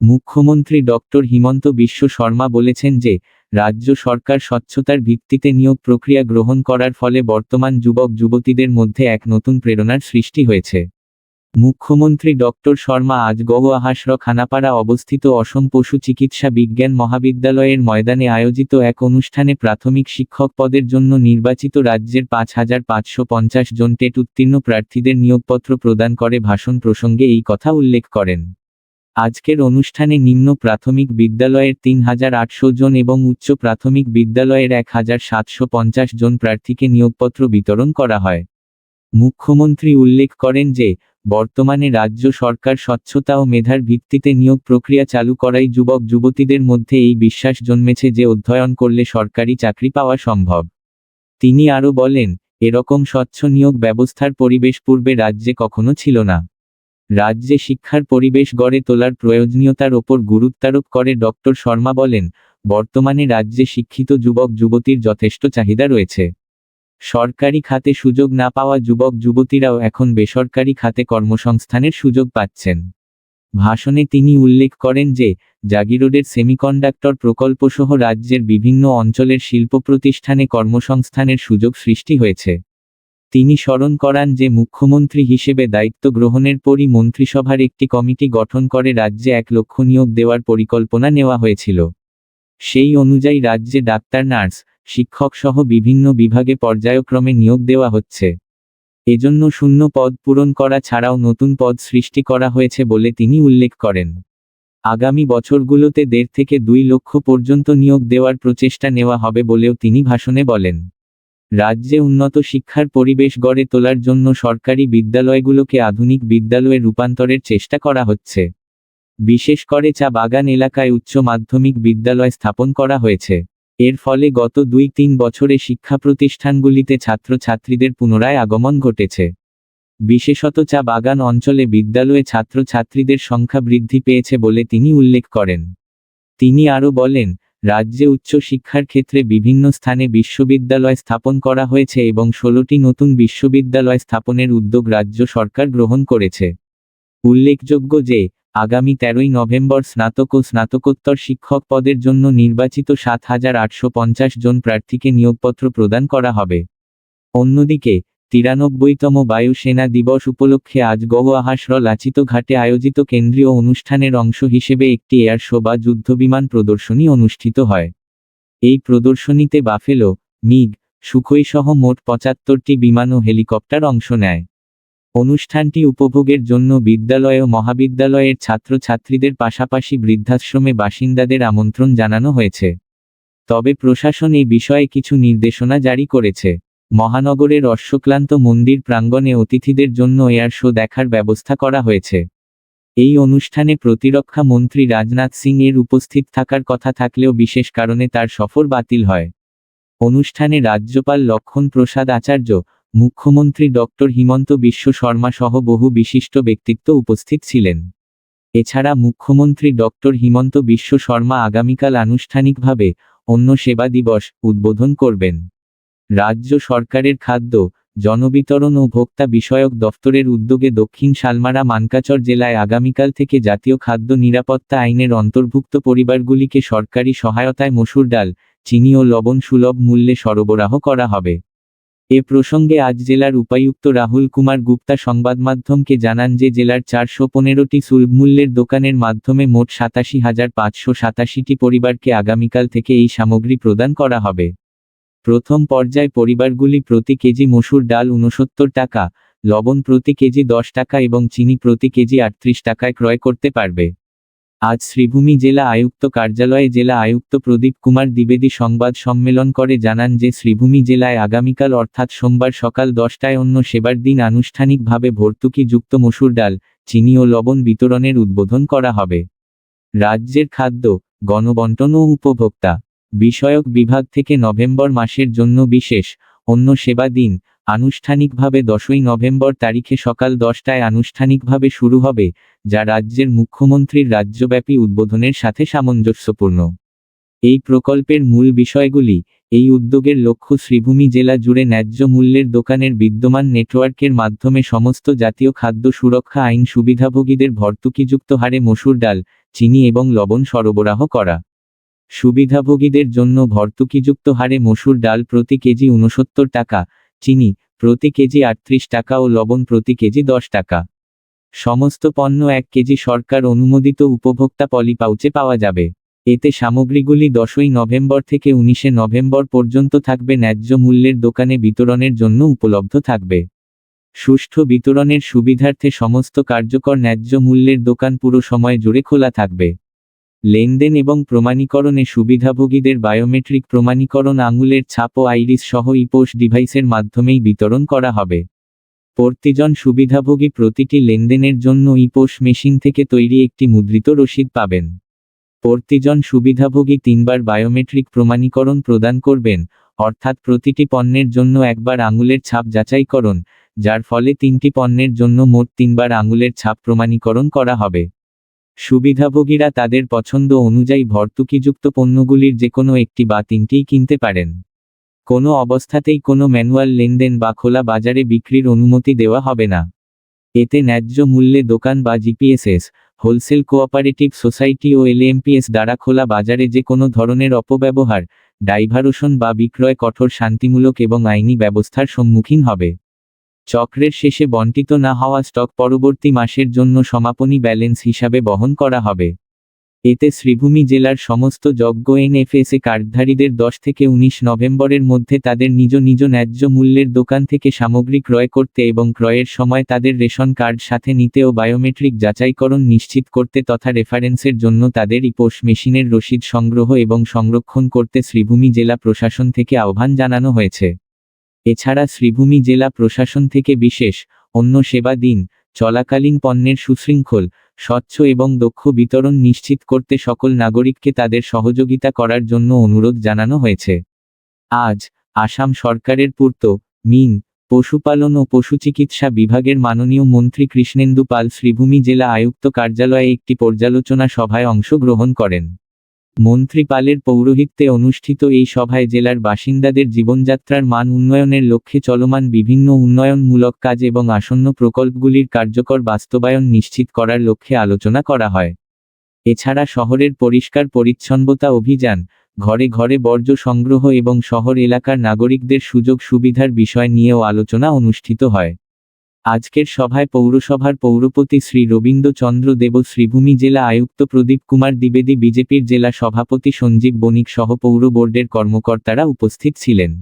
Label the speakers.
Speaker 1: মুখ্যমন্ত্রী ডক্টর হিমন্ত বিশ্ব শর্মা বলেছেন যে, রাজ্য সরকার স্বচ্ছতার ভিত্তিতে নিয়োগ প্রক্রিয়া গ্রহণ করার ফলে বর্তমান যুবক যুবতীদের মধ্যে এক নতুন প্রেরণার সৃষ্টি হয়েছে। মুখ্যমন্ত্রী ডক্টর শর্মা আজ গৌহাসর খানাপাড়া অবস্থিত অসম পশু চিকিৎসা বিজ্ঞান মহাবিদ্যালয়ের ময়দানে আয়োজিত এক অনুষ্ঠানে প্রাথমিক শিক্ষক পদের জন্য নির্বাচিত রাজ্যের পাঁচ হাজার পাঁচশো পঞ্চাশ জন টেট উত্তীর্ণ প্রার্থীদের নিয়োগপত্র প্রদান করে ভাষণ প্রসঙ্গে এই কথা উল্লেখ করেন। আজকের অনুষ্ঠানে নিম্ন প্রাথমিক বিদ্যালয়ের তিন হাজার আটশো জন এবং উচ্চ প্রাথমিক বিদ্যালয়ের এক হাজার সাতশো পঞ্চাশ জন প্রার্থীকে নিয়োগপত্র বিতরণ করা হয়। মুখ্যমন্ত্রী উল্লেখ করেন যে, বর্তমানে রাজ্য সরকার স্বচ্ছতা ও মেধার ভিত্তিতে নিয়োগ প্রক্রিয়া চালু করাই যুবক যুবতীদের মধ্যে এই বিশ্বাস জন্মেছে যে অধ্যয়ন করলে সরকারি চাকরি পাওয়া সম্ভব। তিনি আরও বলেন, এরকম স্বচ্ছ নিয়োগ ব্যবস্থার পরিবেশ পূর্বে রাজ্যে কখনো ছিল না। রাজ্যে শিক্ষার পরিবেশ গড়ে তোলার প্রয়োজনীয়তার ওপর গুরুত্বারোপ করে ডক্টর শর্মা বলেন, বর্তমানে রাজ্যে শিক্ষিত যুবক, যুবতীর যথেষ্ট চাহিদা রয়েছে। সরকারি খাতে সুযোগ না পাওয়া যুবক, যুবতীরাও এখন বেসরকারি খাতে কর্মসংস্থানের সুযোগ পাচ্ছেন। ভাষণে তিনি উল্লেখ করেন যে, জাগিরোডের সেমিকন্ডাক্টর প্রকল্পসহ রাজ্যের বিভিন্ন অঞ্চলের শিল্প প্রতিষ্ঠানে কর্মসংস্থানের সুযোগ সৃষ্টি হয়েছে। তিনি স্মরণ করান যে মুখ্যমন্ত্রী হিসেবে দায়িত্ব গ্রহণের পরই মন্ত্রিসভার একটি কমিটি গঠন করে রাজ্যে এক লক্ষ নিয়োগ দেওয়ার পরিকল্পনা নেওয়া হয়েছিল। সেই অনুযায়ী রাজ্যে ডাক্তার, নার্স, শিক্ষক সহ বিভিন্ন বিভাগে পর্যায়ক্রমে নিয়োগ দেওয়া হচ্ছে। এজন্য শূন্য পদ পূরণ করা ছাড়াও নতুন পদ সৃষ্টি করা হয়েছে বলে তিনি উল্লেখ করেন। আগামী বছরগুলোতে দেড় থেকে দুই লক্ষ পর্যন্ত নিয়োগ দেওয়ার প্রচেষ্টা নেওয়া হবে বলেও তিনি ভাষণে বলেন। রাজ্যে উন্নত শিক্ষার পরিবেশ গড়ে তোলার জন্য সরকারি বিদ্যালয়গুলোকে আধুনিক বিদ্যালয়ে রূপান্তরের চেষ্টা করা হচ্ছে। বিশেষ করে চা বাগান এলাকায় উচ্চ মাধ্যমিক বিদ্যালয় স্থাপন করা হয়েছে। এর ফলে গত দুই তিন বছরে শিক্ষা প্রতিষ্ঠানগুলিতে ছাত্রছাত্রীদের পুনরায় আগমন ঘটেছে। বিশেষত চা বাগান অঞ্চলে বিদ্যালয়ে ছাত্রছাত্রীদের সংখ্যা বৃদ্ধি পেয়েছে বলে তিনি উল্লেখ করেন। তিনি আরও বলেন রাজ্যে উচ্চ শিক্ষার ক্ষেত্রে বিভিন্ন স্থানে বিশ্ববিদ্যালয় স্থাপন করা হয়েছে এবং ষোলোটি নতুন বিশ্ববিদ্যালয় স্থাপনের উদ্যোগ রাজ্য সরকার গ্রহণ করেছে। উল্লেখযোগ্য যে, আগামী তেরোই নভেম্বর স্নাতক ও স্নাতকোত্তর শিক্ষক পদের জন্য নির্বাচিত সাত হাজার আটশো পঞ্চাশ জন প্রার্থীকে নিয়োগপত্র প্রদান করা হবে। অন্যদিকে তিরানব্বইতম বায়ুসেনা দিবস উপলক্ষে আজ গৌহাসর লাচিত ঘাটে আয়োজিত কেন্দ্রীয় অনুষ্ঠানের অংশ হিসেবে একটি এয়ার শো বা যুদ্ধবিমান প্রদর্শনী অনুষ্ঠিত হয়। এই প্রদর্শনীতে বাফেলো, মিগ সুখই সহ মোট পঁচাত্তরটি বিমান ও হেলিকপ্টার অংশ নেয়। অনুষ্ঠানটি উপভোগের জন্য বিদ্যালয় ও মহাবিদ্যালয়ের ছাত্রছাত্রীদের পাশাপাশি বৃদ্ধাশ্রমে বাসিন্দাদের আমন্ত্রণ জানানো হয়েছে। তবে প্রশাসন এই বিষয়ে কিছু নির্দেশনা জারি করেছে। মহানগরের অশ্বক্লান্ত মন্দির প্রাঙ্গণে অতিথিদের জন্য এয়ার শো দেখার ব্যবস্থা করা হয়েছে। এই অনুষ্ঠানে প্রতিরক্ষা মন্ত্রী রাজনাথ সিং এর উপস্থিত থাকার কথা থাকলেও বিশেষ কারণে তার সফর বাতিল হয়। অনুষ্ঠানে রাজ্যপাল লক্ষণ প্রসাদ আচার্য, মুখ্যমন্ত্রী ডক্টর হিমন্ত বিশ্ব শর্মা সহ বহু বিশিষ্ট ব্যক্তিত্ব উপস্থিত ছিলেন। এছাড়া মুখ্যমন্ত্রী ডক্টর হিমন্ত বিশ্ব শর্মা আগামীকাল আনুষ্ঠানিকভাবে অন্য সেবা দিবস উদ্বোধন করবেন। রাজ্য সরকারের খাদ্য, জনবিতরণ ও ভোক্তা বিষয়ক দফতরের উদ্যোগে দক্ষিণ শালমারা মানকাচর জেলায় আগামীকাল থেকে জাতীয় খাদ্য নিরাপত্তা আইনের অন্তর্ভুক্ত পরিবারগুলিকে সরকারি সহায়তায় মসুর ডাল, চিনি ও লবণ সুলভ মূল্যে সরবরাহ করা হবে। এ প্রসঙ্গে আজ জেলার উপায়ুক্ত রাহুল কুমার গুপ্তা সংবাদমাধ্যমকে জানান যে জেলার চারশো পনেরোটি সুলভমূল্যের দোকানের মাধ্যমে মোট সাতাশি হাজার পাঁচশো সাতাশিটি পরিবারকে আগামীকাল থেকে এই সামগ্রী প্রদান করা হবে। প্রথম পর্যায় পরিবারগুলি প্রতি কেজি মসুর ডাল উনসত্তর টাকা, লবণ প্রতি কেজি দশ টাকা এবং চিনি প্রতি কেজি আটত্রিশ টাকায় ক্রয় করতে পারবে। আজ শ্রীভূমি জেলা আয়ুক্ত কার্যালয়ে জেলা আয়ুক্ত প্রদীপ কুমার দ্বিবেদী সংবাদ সম্মেলন করে জানান যে শ্রীভূমি জেলায় আগামীকাল অর্থাৎ সোমবার সকাল দশটায় অন্য সেবার দিন আনুষ্ঠানিকভাবে ভর্তুকি যুক্ত মসুর ডাল, চিনি ও লবণ বিতরণের উদ্বোধন করা হবে। রাজ্যের খাদ্য, গণবন্টন ও উপভোক্তা বিষয়ক বিভাগ থেকে নভেম্বর মাসের জন্য বিশেষ, অন্য সেবা দিন, আনুষ্ঠানিকভাবে দশই নভেম্বর তারিখে সকাল দশটায় আনুষ্ঠানিকভাবে শুরু হবে, যা রাজ্যের মুখ্যমন্ত্রীর রাজ্যব্যাপী উদ্বোধনের সাথে সামঞ্জস্যপূর্ণ। এই প্রকল্পের মূল বিষয়গুলি, এই উদ্যোগের লক্ষ্য শ্রীভূমি জেলা জুড়ে ন্যায্য মূল্যের দোকানের বিদ্যমান নেটওয়ার্কের মাধ্যমে সমস্ত জাতীয় খাদ্য সুরক্ষা আইন সুবিধাভোগীদের ভর্তুকিযুক্ত হারে মসুর ডাল, চিনি এবং লবণ সরবরাহ করা। সুবিধাভোগীদের জন্য ভর্তুকিযুক্ত হারে মসুর ডাল প্রতি কেজি উনসত্তর টাকা, চিনি প্রতি কেজি আটত্রিশ টাকা ও লবণ প্রতি কেজি দশ টাকা। সমস্ত পণ্য এক কেজি সরকার অনুমোদিত উপভোক্তা পলি পাউচে পাওয়া যাবে। এতে সামগ্রীগুলি দশই নভেম্বর থেকে উনিশে নভেম্বর পর্যন্ত থাকবে, ন্যায্য মূল্যের দোকানে বিতরণের জন্য উপলব্ধ থাকবে। সুষ্ঠু বিতরণের সুবিধার্থে সমস্ত কার্যকর ন্যায্য মূল্যের দোকান পুরো সময় জুড়ে খোলা থাকবে। লেনদেন এবং প্রমাণীকরণে সুবিধাভোগীদের বায়োমেট্রিক প্রমাণীকরণ আঙুলের ছাপ ও আইরিস সহ ইপোস ডিভাইসের মাধ্যমেই বিতরণ করা হবে। প্রতিজন সুবিধাভোগী প্রতিটি লেনদেনের জন্য ইপোস মেশিন থেকে তৈরি একটি মুদ্রিত রসিদ পাবেন। প্রতিজন সুবিধাভোগী তিনবার বায়োমেট্রিক প্রমাণীকরণ প্রদান করবেন, অর্থাৎ প্রতিটি পণ্যের জন্য একবার আঙুলের ছাপ যাচাইকরণ যার ফলে তিনটি পণ্যের জন্য মোট তিনবার আঙুলের ছাপ প্রমাণীকরণ করা হবে। সুবিধাভোগীরা তাদের পছন্দ অনুযায়ী ভর্তুকিযুক্ত পণ্যগুলির যে কোনো একটি বা তিনটিই কিনতে পারেন। কোনো অবস্থাতেই কোনো ম্যানুয়াল লেনদেন বা খোলা বাজারে বিক্রির অনুমতি দেওয়া হবে না। এতে ন্যায্য মূল্যে দোকান বা জিপিএসএস, হোলসেল কোঅপারেটিভ সোসাইটি ও এলএমপিএস দ্বারা খোলা বাজারে যে কোনো ধরনের অপব্যবহার ডাইভারোশন বা বিক্রয় কঠোর শান্তিমূলক এবং আইনি ব্যবস্থার সম্মুখীন হবে। চক্রের শেষে বন্টিত না হওয়া স্টক পরবর্তী মাসের জন্য সমাপনী ব্যালেন্স হিসাবে বহন করা হবে। এতে শ্রীভূমি জেলার সমস্ত যজ্ঞ এনএফএসএ কার্ডধারীদের দশ থেকে উনিশ নভেম্বরের মধ্যে তাদের নিজ নিজ ন্যায্য মূল্যের দোকান থেকে সামগ্রী ক্রয় করতে এবং ক্রয়ের সময় তাদের রেশন কার্ড সাথে নিতে ও বায়োমেট্রিক যাচাইকরণ নিশ্চিত করতে তথা রেফারেন্সের জন্য তাদের ইপোস মেশিনের রসিদ সংগ্রহ এবং সংরক্ষণ করতে শ্রীভূমি জেলা প্রশাসন থেকে আহ্বান জানানো হয়েছে। এছাড়া শ্রীভূমি জেলা প্রশাসন থেকে বিশেষ অন্য সেবা দিন, চলাকালীন পণ্যের সুশৃঙ্খল, স্বচ্ছ এবং দক্ষ বিতরণ নিশ্চিত করতে সকল নাগরিককে তাদের সহযোগিতা করার জন্য অনুরোধ জানানো হয়েছে। আজ, আসাম সরকারের পূর্ত, মিন, পশুপালন ও পশুচিকিৎসা বিভাগের মাননীয় মন্ত্রী কৃষ্ণেন্দু পাল শ্রীভূমি জেলা আয়ুক্ত কার্যালয়ে একটি পর্যালোচনা সভায় অংশগ্রহণ করেন। মন্ত্রী পালের পৌরোহিত্যে অনুষ্ঠিত এই সভায় জেলার বাসিন্দাদের জীবনযাত্রার মান উন্নয়নের লক্ষ্যে চলমান বিভিন্ন উন্নয়নমূলক কাজ এবং আসন্ন প্রকল্পগুলির কার্যকর বাস্তবায়ন নিশ্চিত করার লক্ষ্যে আলোচনা করা হয়। এছাড়া শহরের পরিষ্কার পরিচ্ছন্নতা অভিযান, ঘরে ঘরে বর্জ্য সংগ্রহ এবং শহর এলাকার নাগরিকদের সুযোগ সুবিধার বিষয় নিয়েও আলোচনা অনুষ্ঠিত হয়। আজকের সভায় পৌরসভার পৌরপতি শ্রী রবীন্দ্রচন্দ্র দেব, শ্রীভূমি জেলা আয়ুক্ত প্রদীপ কুমার দ্বিবেদী, বিজেপির জেলা সভাপতি সঞ্জীব বণিক সহ পৌর বোর্ডের কর্মকর্তারা উপস্থিত ছিলেন।